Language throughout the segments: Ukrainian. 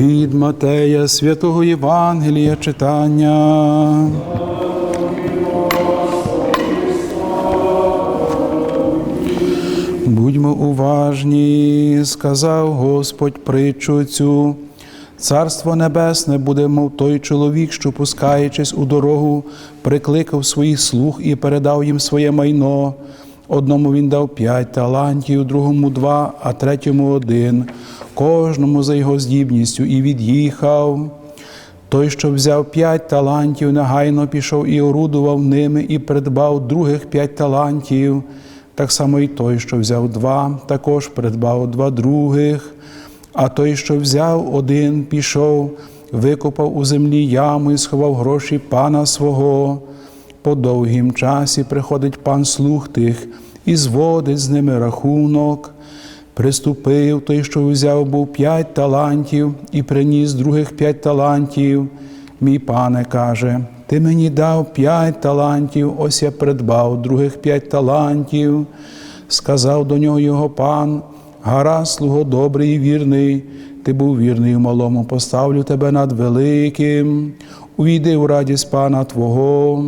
Від Матея святого Євангелія читання. Будьмо уважні, сказав Господь притчу цю. Царство Небесне буде, мов той чоловік, що, пускаючись у дорогу, прикликав своїх слуг і передав їм своє майно. Одному він дав п'ять талантів, другому два, а третьому один, кожному за його здібністю, і від'їхав. Той, що взяв п'ять талантів, негайно пішов і орудував ними, і придбав других п'ять талантів. Так само і той, що взяв два, також придбав два других. А той, що взяв один, пішов, викопав у землі яму і сховав гроші пана свого. По довгім часі приходить пан слуг тих і зводить з ними рахунок. Приступив той, що взяв був п'ять талантів, і приніс других п'ять талантів. Мій пане каже: Ти мені дав п'ять талантів, ось я придбав других п'ять талантів. Сказав до нього його пан. Гаразд, слуго добрий і вірний, ти був вірний у малому, поставлю тебе над великим, увійди у радість пана Твого.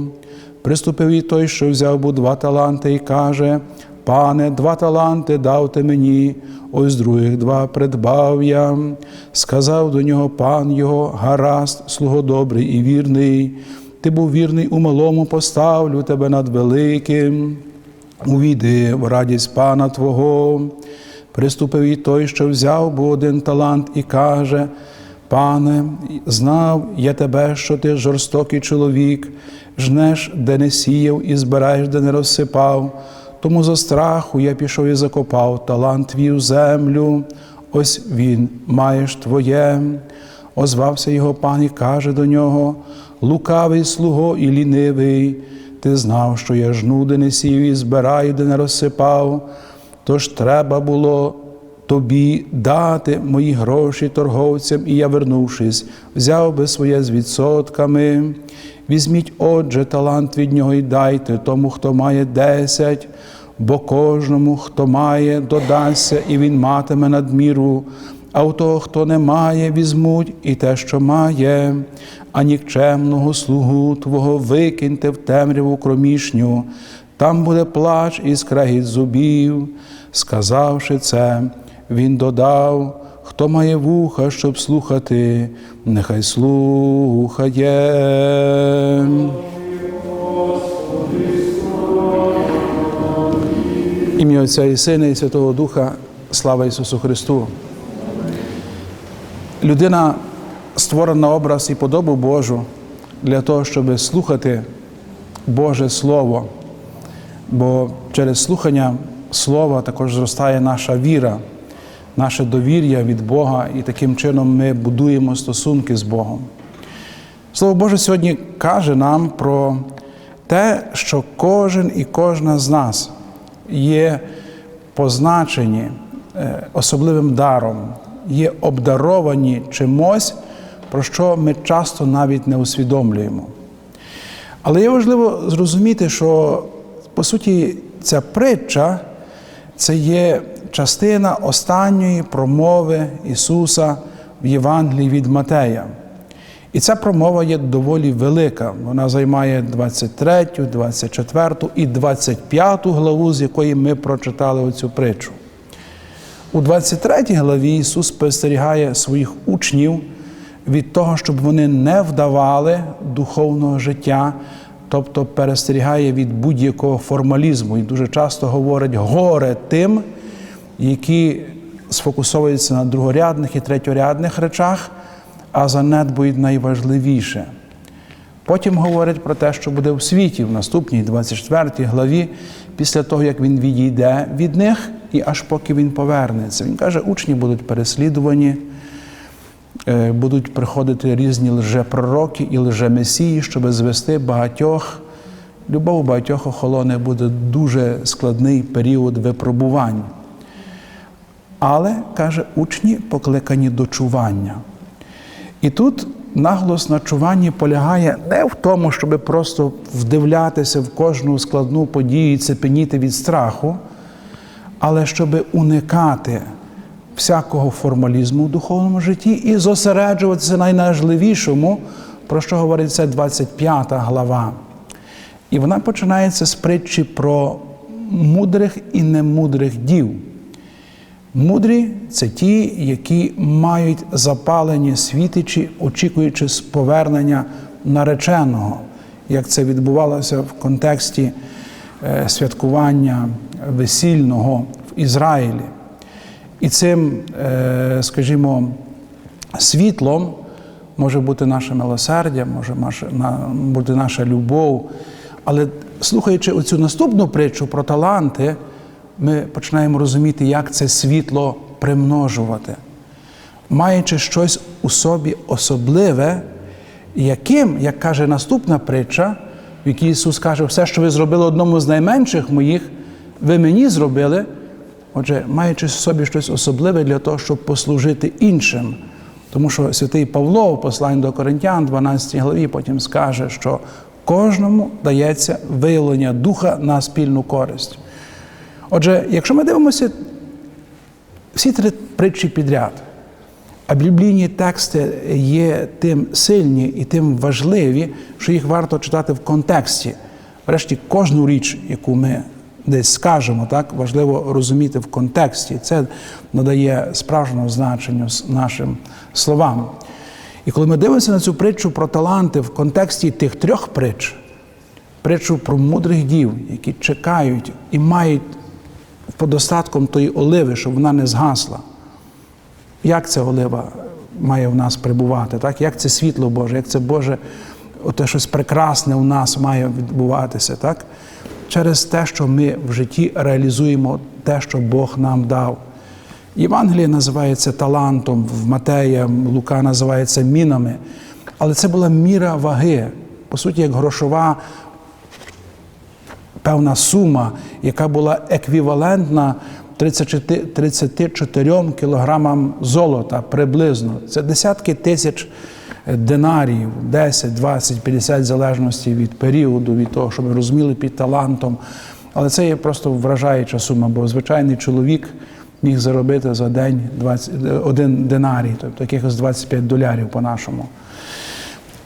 Приступив і той, що взяв був два таланти, і каже: Пане, два таланти дав ти мені, ось других два придбав я. Сказав до нього пан його, гаразд, слуго добрий і вірний, ти був вірний у малому, поставлю тебе над великим. Увійди в радість пана Твого. Приступив і той, що взяв був один талант, і каже: Пане, знав я тебе, що ти жорстокий чоловік, жнеш, де не сіяв, і збираєш, де не розсипав. Тому за страху я пішов і закопав талант твій у землю. Ось він, маєш твоє. Озвався його пан і каже до нього: лукавий слуго і лінивий, ти знав, що я жну, де не сів і збираю, де не розсипав. Тож треба було тобі дати мої гроші торговцям, і я, вернувшись, взяв би своє з відсотками. Візьміть, отже, талант від нього і дайте тому, хто має десять, бо кожному, хто має, додасться, і він матиме надміру. А у того, хто не має, візьмуть і те, що має, а нікчемного слугу Твого викиньте в темряву кромішню, там буде плач і скрегіт зубів. Сказавши це, він додав, хто має вуха, щоб слухати, нехай слухає. Ім'я Отця і Сина, і Святого Духа, слава Ісусу Христу. Людина створена образ і подобу Божу для того, щоб слухати Боже Слово, бо через слухання Слова також зростає наша віра, наше довір'я від Бога, і таким чином ми будуємо стосунки з Богом. Слово Боже сьогодні каже нам про те, що кожен і кожна з нас є позначені е, особливим даром, є обдаровані чимось, про що ми часто навіть не усвідомлюємо. Але є важливо зрозуміти, що по суті ця притча це є частина останньої промови Ісуса в Євангелії від Матея. І ця промова є доволі велика. Вона займає 23, 24 і 25 главу, з якої ми прочитали оцю притчу. У 23 главі Ісус спостерігає своїх учнів від того, щоб вони не вдавали духовного життя, тобто перестерігає від будь-якого формалізму і дуже часто говорить горе тим, які сфокусовуються на другорядних і третьорядних речах, а занедбують найважливіше. Потім говорить про те, що буде в світі в наступній 24 главі, після того, як він відійде від них, і аж поки він повернеться. Він каже, учні будуть переслідувані, е, будуть приходити різні лжепророки і лжемесії, щоб звести багатьох. Любов багатьох охолоне буде дуже складний період випробувань. Але, каже, учні покликані до чування. І тут наголос на чуванні полягає не в тому, щоб просто вдивлятися в кожну складну подію і цепеніти від страху, але щоб уникати всякого формалізму в духовному житті і зосереджуватися на найважливішому, про що говорить це 25 глава. І вона починається з притчі про мудрих і немудрих дів. Мудрі це ті, які мають запалені світичі, очікуючи повернення нареченого, як це відбувалося в контексті е, святкування весільного в Ізраїлі. І цим, е, скажімо, світлом може бути наше милосердя, може бути наша любов. Але слухаючи оцю наступну притчу про таланти, ми починаємо розуміти, як це світло примножувати, маючи щось у собі особливе, яким, як каже наступна притча, в якій Ісус каже, все, що ви зробили одному з найменших моїх, ви мені зробили. Отже, маючи в собі щось особливе для того, щоб послужити іншим. Тому що святий Павло в посланні до Коринтян, 12 главі, потім скаже, що кожному дається виявлення духа на спільну користь. Отже, якщо ми дивимося всі три притчі підряд, а біблійні тексти є тим сильні і тим важливі, що їх варто читати в контексті. Врешті, кожну річ, яку ми десь скажемо, так важливо розуміти в контексті. Це надає справжнього значення нашим словам. І коли ми дивимося на цю притчу про таланти в контексті тих трьох притч, притчу про мудрих дів, які чекають і мають подостатком тої оливи, щоб вона не згасла. Як ця олива має в нас прибувати? Так? Як це світло Боже, як це Боже, оте щось прекрасне у нас має відбуватися, так? Через те, що ми в житті реалізуємо те, що Бог нам дав. Євангеліє називається талантом, в Матея, Лука називається мінами. Але це була міра ваги, по суті, як грошова певна сума, яка була еквівалентна 34, 34 кілограмам золота приблизно. Це десятки тисяч динарів, 10, 20, 50, в залежності від періоду, від того, щоб ви розуміли під талантом. Але це є просто вражаюча сума, бо звичайний чоловік міг заробити за день 20, один динарій, тобто якихось 25 долярів по-нашому.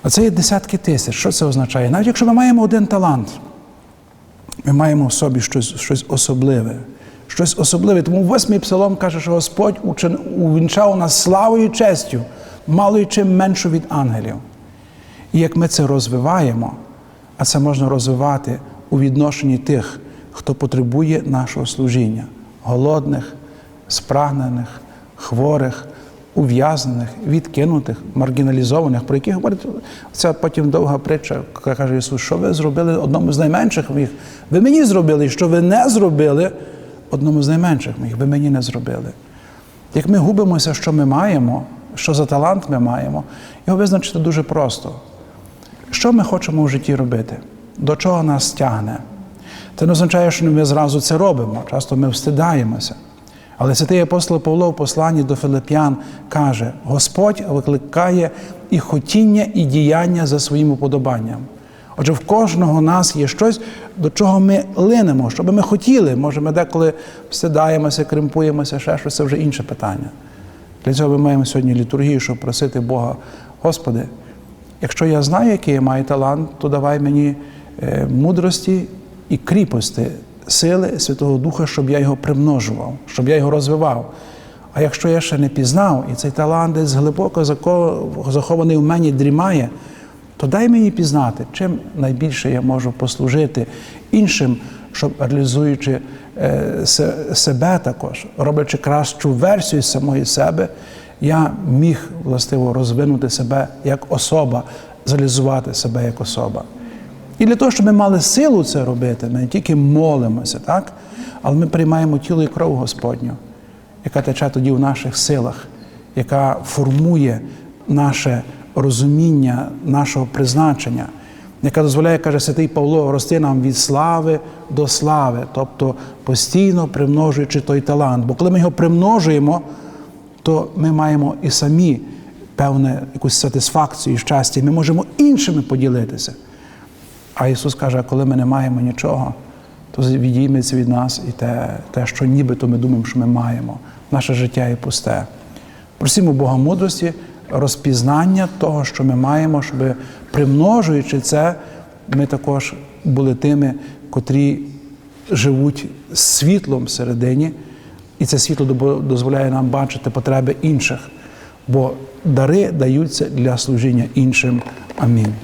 А це є десятки тисяч. Що це означає? Навіть якщо ми маємо один талант, ми маємо в собі щось, щось особливе. Щось особливе. Тому восьмий псалом каже, що Господь увінчав нас славою і честю, малою чим меншу від ангелів. І як ми це розвиваємо, а це можна розвивати у відношенні тих, хто потребує нашого служіння, голодних, спрагнених, хворих, ув'язнених, відкинутих, маргіналізованих, про яких говорить ця потім довга притча, яка каже Ісус, що ви зробили одному з найменших моїх. Ви мені зробили, що ви не зробили одному з найменших моїх, ви мені не зробили. Як ми губимося, що ми маємо, що за талант ми маємо, його визначити дуже просто. Що ми хочемо в житті робити? До чого нас тягне? Це не означає, що ми зразу це робимо. Часто ми встидаємося. Але святий апостол Павло в посланні до Филип'ян каже: Господь викликає і хотіння, і діяння за своїм уподобанням. Отже, в кожного нас є щось, до чого ми линемо, що би ми хотіли. Може, ми деколи встидаємося, кримпуємося, ще щось, це вже інше питання. Для цього ми маємо сьогодні літургію, щоб просити Бога, Господи, якщо я знаю, який я маю талант, то давай мені е, мудрості і кріпості, сили Святого Духа, щоб я його примножував, щоб я його розвивав. А якщо я ще не пізнав, і цей талант десь глибоко захований в мені дрімає, то дай мені пізнати, чим найбільше я можу послужити іншим, щоб реалізуючи е, себе також, роблячи кращу версію самої себе, я міг властиво розвинути себе як особа, зреалізувати себе як особа. І для того, щоб ми мали силу це робити, ми не тільки молимося, так? але ми приймаємо тіло і кров Господню, яка тече тоді в наших силах, яка формує наше розуміння нашого призначення, яка дозволяє, каже святий Павло, рости нам від слави до слави, тобто постійно примножуючи той талант. Бо коли ми його примножуємо, то ми маємо і самі певну якусь сатисфакцію і щастя, ми можемо іншими поділитися. А Ісус каже, коли ми не маємо нічого, то відійметься від нас і те, те, що нібито ми думаємо, що ми маємо. Наше життя є пусте. Просимо Бога мудрості, розпізнання того, що ми маємо, щоб примножуючи це, ми також були тими, котрі живуть світлом всередині, і це світло дозволяє нам бачити потреби інших, бо дари даються для служіння іншим. Амінь.